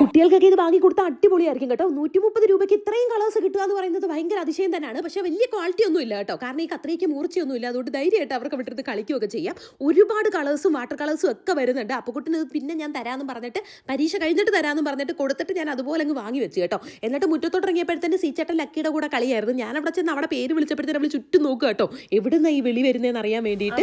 കുട്ടികൾക്കൊക്കെ ഇത് വാങ്ങി കൊടുത്താൽ അടിപൊളിയായിരിക്കും കേട്ടോ. നൂറ്റി മുപ്പത് രൂപയ്ക്ക് ഇത്രയും കളേഴ്സ് കിട്ടുക എന്ന് പറയുന്നത് ഭയങ്കര അതിശയം തന്നെയാണ്. പക്ഷേ വലിയ ക്വാളിറ്റി ഒന്നും ഇല്ല കേട്ടോ. കാരണം ഈ കത്രയ്ക്ക് മൂർച്ചയൊന്നും ഇല്ല. അതുകൊണ്ട് ധൈര്യമായിട്ട് അവർക്ക് വിട്ടിരുന്ന് കളിക്കുകയൊക്കെ ചെയ്യാം. ഒരുപാട് കളേഴ്സും വാട്ടർ കളേഴ്സും ഒക്കെ വരുന്നുണ്ട്. അപ്പോൾ കുട്ടിന് പിന്നെ ഞാൻ തരാമെന്ന് പറഞ്ഞിട്ട് പരീക്ഷ കഴിഞ്ഞിട്ട് തരാമെന്ന് പറഞ്ഞിട്ട് കൊടുത്തിട്ട് ഞാൻ അതുപോലെ അങ്ങ് വാങ്ങി വെച്ചു കേട്ടോ. എന്നിട്ട് മുറ്റത്തോട്ടിറങ്ങിയപ്പോഴത്തേന് സീച്ചേട്ടൻ ലക്കിയുടെ കൂടെ കളിയായിരുന്നു. ഞാൻ അവിടെ ചെന്ന് അവിടെ പേര് വിളിച്ചപ്പോഴത്തേന് നമ്മൾ ചുറ്റും നോക്കുക കേട്ടോ. എവിടുന്ന ഈ വിളി വരുന്നതെന്ന് അറിയാൻ വേണ്ടിയിട്ട്.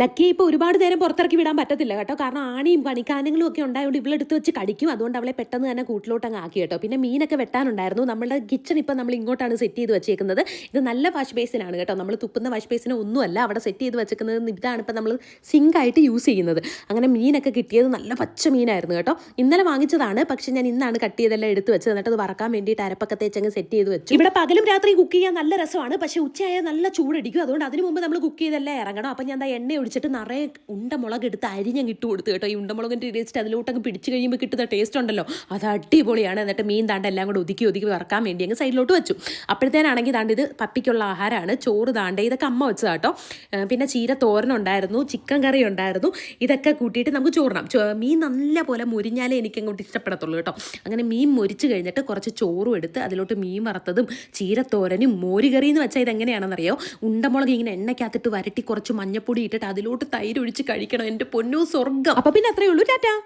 ലക്കി ഇപ്പോൾ ഒരുപാട് നേരം പുറത്തിറക്കി വിടാൻ പറ്റത്തില്ല കേട്ടോ. കാരണം ആണിയും പണിക്കാനങ്ങളും ഒക്കെ ഉണ്ടായതുകൊണ്ട് ഇവളെടുത്ത് വെച്ച് കടിക്കും. അതുകൊണ്ട് അവളെ പെട്ടെന്ന് തന്നെ കൂട്ടിലോട്ട് അങ്ങ് ആക്കി കേട്ടോ. പിന്നെ മീനൊക്കെ വെട്ടാനുണ്ടായിരുന്നു. നമ്മുടെ കിച്ചൺ ഇപ്പൊ നമ്മൾ ഇങ്ങോട്ടാണ് സെറ്റ് ചെയ്ത് വെച്ചേക്കുന്നത്. ഇത് നല്ല വാഷ് ബേസിനാണ് കേട്ടോ. നമ്മൾ തുപ്പുന്ന വാഷ് ബേസിന് ഒന്നുമല്ല അവിടെ സെറ്റ് ചെയ്ത് വെച്ചേക്കുന്നത്. ഇതാണ് ഇപ്പൊ നമ്മൾ സിങ്ക് ആയിട്ട് യൂസ് ചെയ്യുന്നത്. അങ്ങനെ മീനൊക്കെ കിട്ടിയത് നല്ല പച്ച മീനായിരുന്നു കേട്ടോ. ഇന്നലെ വാങ്ങിച്ചതാണ്. പക്ഷെ ഞാൻ ഇന്നാണ് കട്ട് ചെയ്തെല്ലാം എടുത്ത് വെച്ചത്. എന്നിട്ട് അത് വറക്കാൻ വേണ്ടിയിട്ട് അരപ്പൊക്കെ തേച്ചങ്ങ് സെറ്റ് ചെയ്ത് വെച്ചു. ഇവിടെ പകലും രാത്രി കുക്ക് ചെയ്യാൻ നല്ല രസമാണ്. പക്ഷെ ഉച്ചയായ നല്ല ചൂടടിക്കും. അതുകൊണ്ട് അതിന് മുമ്പ് നമ്മൾ കുക്ക് ചെയ്തെല്ലാം ഇറങ്ങണം. അപ്പം ഞാൻ ദാ എണ്ണ ഒഴിച്ചിട്ട് നിറയെ ഉണ്ടമുളക് എടുത്ത് അരിഞ്ഞങ്ങ് ഇട്ട് കൊടുത്തു കേട്ടോ. ഈ ഉണ്ടമുളകിന്റെ ടേസ്റ്റ് അതിലോട്ടങ്ങ് പിടിച്ച് കഴിയുമ്പോൾ കിട്ടുന്ന ടേസ്റ്റ് ഉണ്ടല്ലോ. അത് അടിപൊളിയാണ്. എന്നിട്ട് മീൻ താണ്ട് എല്ലാം കൂടെ ഒതുക്കി ഒതുക്കി വറക്കാൻ വേണ്ടി അങ്ങ് സൈഡിലോട്ട് വെച്ചു. അപ്പോഴത്തേനാണെങ്കിൽ താണ്ട് ഇത് പപ്പിക്കുള്ള ആഹാരമാണ്. ചോറ് താണ്ട് ഇതൊക്കെ അമ്മ വെച്ചതാ കേട്ടോ. പിന്നെ ചീര തോരനുണ്ടായിരുന്നു ചിക്കൻ കറി ഉണ്ടായിരുന്നു. ഇതൊക്കെ കൂട്ടിയിട്ട് നമുക്ക് ചോറണം മീൻ നല്ല പോലെ മുരിഞ്ഞാലേ എനിക്ക് അങ്ങോട്ട് ഇഷ്ടപ്പെടത്തുള്ളൂ കേട്ടോ. അങ്ങനെ മീൻ മുരിച്ച് കഴിഞ്ഞിട്ട് കുറച്ച് ചോറും എടുത്ത് അതിലോട്ട് മീൻ വറുത്തതും ചീരത്തോരനും മോരുകറി എന്ന് വെച്ചാൽ ഇതെങ്ങനെയാണെന്നറിയോ? ഉണ്ടമുളക് ഇങ്ങനെ എണ്ണയ്ക്കകത്തിട്ട് വരട്ടി കുറച്ച് മഞ്ഞപ്പൊടി ഇട്ടിട്ട് അതിലോട്ട് തൈര് ഒഴിച്ച് കഴിക്കണം. എന്റെ പൊന്നു സ്വർഗം അപ്പം പിന്നെ അത്രയേ ഉള്ളൂ ടാറ്റാ.